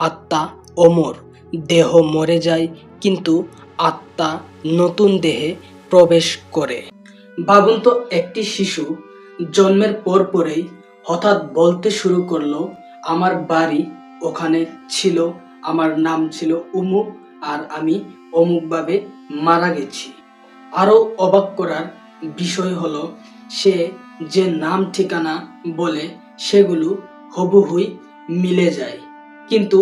আত্মা অমর। দেহ মরে যায়, কিন্তু আত্মা নতুন দেহে প্রবেশ করে। ভাবুন তো, একটি শিশু জন্মের পর পরেই হঠাৎ বলতে শুরু করল, আমার বাড়ি ওখানে ছিল, আমার নাম ছিল উমুক আর আমি অমুকভাবে মারা গেছি। আরও অবাক করার বিষয় হলো, সে যে নাম ঠিকানা বলে সেগুলো হুবহুই মিলে যায়। কিন্তু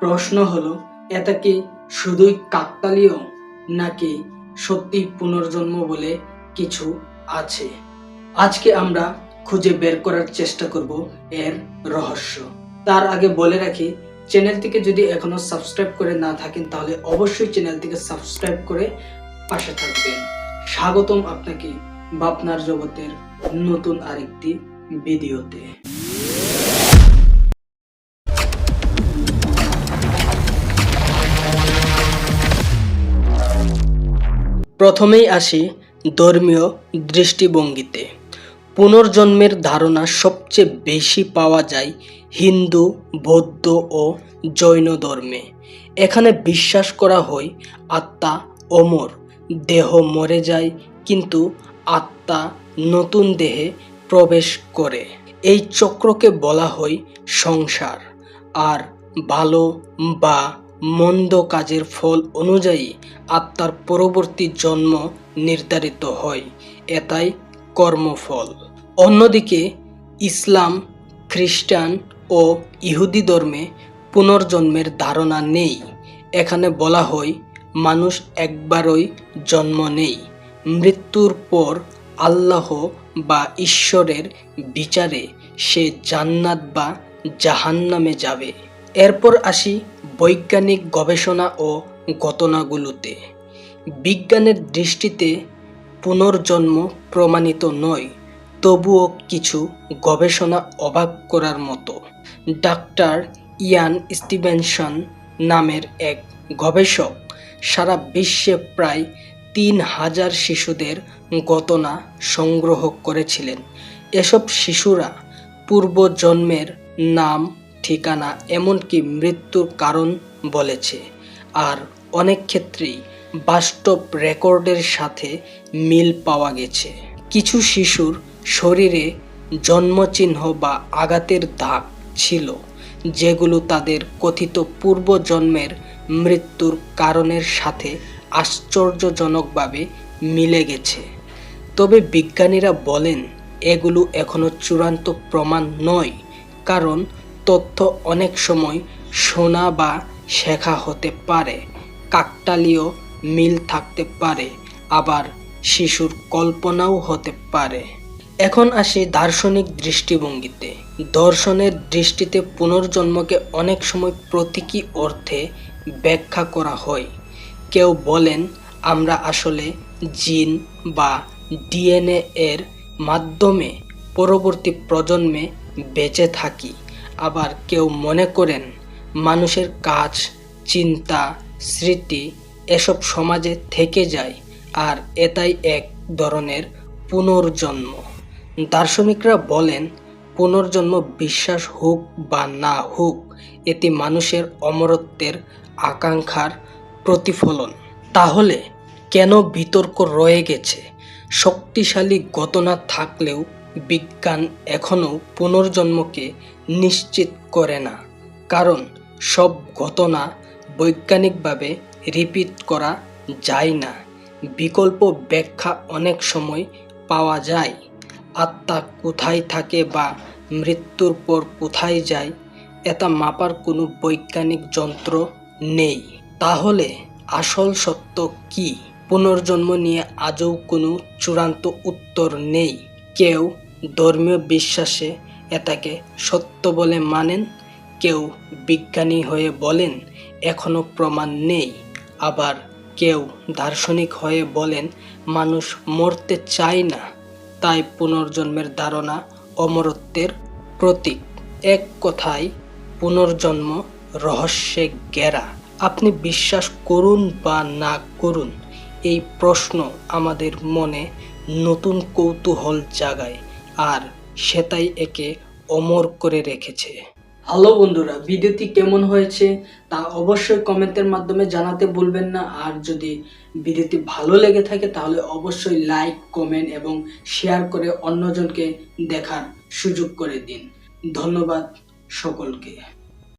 প্রশ্ন হলো এটা কি শুধুই কাকতালীয় নাকি সত্যি পুনর্জন্ম বলে কিছু আছে? আজকে আমরা খুঁজে বের করার চেষ্টা করব এর রহস্য। তার আগে বলে রাখি, চ্যানেলটিকে যদি এখনও সাবস্ক্রাইব করে না থাকেন, তাহলে অবশ্যই চ্যানেলটিকে সাবস্ক্রাইব করে পাশে থাকবেন। স্বাগতম আপনাকে ভাবনার জগতের নতুন আরেকটি ভিডিওতে। প্রথমেই আসি ধর্মীয় দৃষ্টিভঙ্গিতে। পুনর্জন্মের ধারণা সবচেয়ে বেশি পাওয়া যায় হিন্দু, বৌদ্ধ ও জৈন ধর্মে। এখানে বিশ্বাস করা হয় আত্মা অমর, দেহ মরে যায়, কিন্তু আত্মা নতুন দেহে প্রবেশ করে। এই চক্রকে বলা হয় সংসার। আর ভালো বা মন্দ কাজের ফল অনুযায়ী আত্মার পরবর্তী জন্ম নির্ধারিত হয়। এটাই কর্মফল। অন্যদিকে, ইসলাম, খ্রিস্টান ও ইহুদি ধর্মে পুনর্জন্মের ধারণা নেই। এখানে বলা হয়, মানুষ একবারই জন্ম নেই। মৃত্যুর পর আল্লাহ বা ঈশ্বরের বিচারে সে জান্নাত বা জাহান্নামে যাবে। এরপর আসি বৈজ্ঞানিক গবেষণা ও ঘটনাগুলোতে বিজ্ঞানের দৃষ্টিতে পুনর্জন্ম প্রমাণিত নয়, তবুও কিছু গবেষণা অবাক করার মতো। ডাক্তার ইয়ান স্টিভেনসন নামের এক গবেষক সারা বিশ্বে প্রায় তিন হাজার শিশুদের ঘটনা সংগ্রহ করেছিলেন। এসব শিশুরা পূর্বজন্মের নাম ঠিকানা এমনকি মৃত্যুর কারণ বলেছে। আর অনেক ক্ষেত্রেই বাস্তব রেকর্ডের সাথে মিল পাওয়া গেছে। কিছু শিশুর শরীরে জন্মচিহ্ন বা আঘাতের দাগ ছিল, যেগুলো তাদের কথিত পূর্বজন্মের মৃত্যুর কারণের সাথে আশ্চর্যজনকভাবে মিলে গেছে। তবে বিজ্ঞানীরা বলেন, এগুলো এখনও চূড়ান্ত প্রমাণ নয়, কারণ তথ্য অনেক সময় শোনা বা শেখা হতে পারে। কাকতালীয় মিল থাকতে পারে, আবার শিশুর কল্পনাও হতে পারে। এখন আসি দার্শনিক দৃষ্টিভঙ্গিতে। দর্শনের দৃষ্টিতে পুনর্জন্মকে অনেক সময় প্রতীকী অর্থে ব্যাখ্যা করা হয়। কেউ বলেন, আমরা আসলে জিন বা ডিএনএ এর মাধ্যমে পরবর্তী প্রজন্মে বেঁচে থাকি। আবার কেউ মনে করেন মানুষের কাজ, চিন্তা, স্মৃতি এসব সমাজে থেকে যায় আর এটাই এক ধরনের পুনর্জন্ম। দার্শনিকরা বলেন, পুনর্জন্ম বিশ্বাস হোক বা না হোক, এটি মানুষের অমরত্বের আকাঙ্ক্ষার প্রতিফলন। তাহলে কেন বিতর্ক রয়ে গেছে? শক্তিশালী ঘটনা থাকলেও বিজ্ঞান এখনও পুনর্জন্মকে নিশ্চিত করে না, কারণ সব ঘটনা বৈজ্ঞানিকভাবে রিপিট করা যায় না। বিকল্প ব্যাখ্যা অনেক সময় পাওয়া যায়, আত্মা কোথায় থাকে বা মৃত্যুর পর কোথায় যায়, এটা মাপার কোনো বৈজ্ঞানিক যন্ত্র নেই। তাহলে আসল সত্য কি? পুনর্জন্ম নিয়ে আজও কোনো চূড়ান্ত উত্তর নেই। কেউ ধর্মীয় বিশ্বাসে এটাকে সত্য বলে মানেন, কেউ বিজ্ঞানী হয়ে বলেন, এখনও প্রমাণ নেই। আবার কেউ দার্শনিক হয়ে বলেন, মানুষ মরতে চায় না। তাই পুনর্জন্মের ধারণা অমরত্বের প্রতীক। এক কথায়, পুনর্জন্ম রহস্যে ঘেরা। আপনি বিশ্বাস করুন বা না করুন, এই প্রশ্ন আমাদের মনে নতুন কৌতূহল জাগায়। আর সেটাই একে অমর করে রেখেছে। হ্যালো বন্ধুরা, ভিডিওটি কেমন হয়েছে তা অবশ্যই কমেন্টের মাধ্যমে জানাতে ভুলবেন না। আর যদি ভিডিওটি ভালো লেগে থাকে তাহলে অবশ্যই লাইক, কমেন্ট এবং শেয়ার করে অন্যজনকে দেখার সুযোগ করে দিন। ধন্যবাদ সকলকে।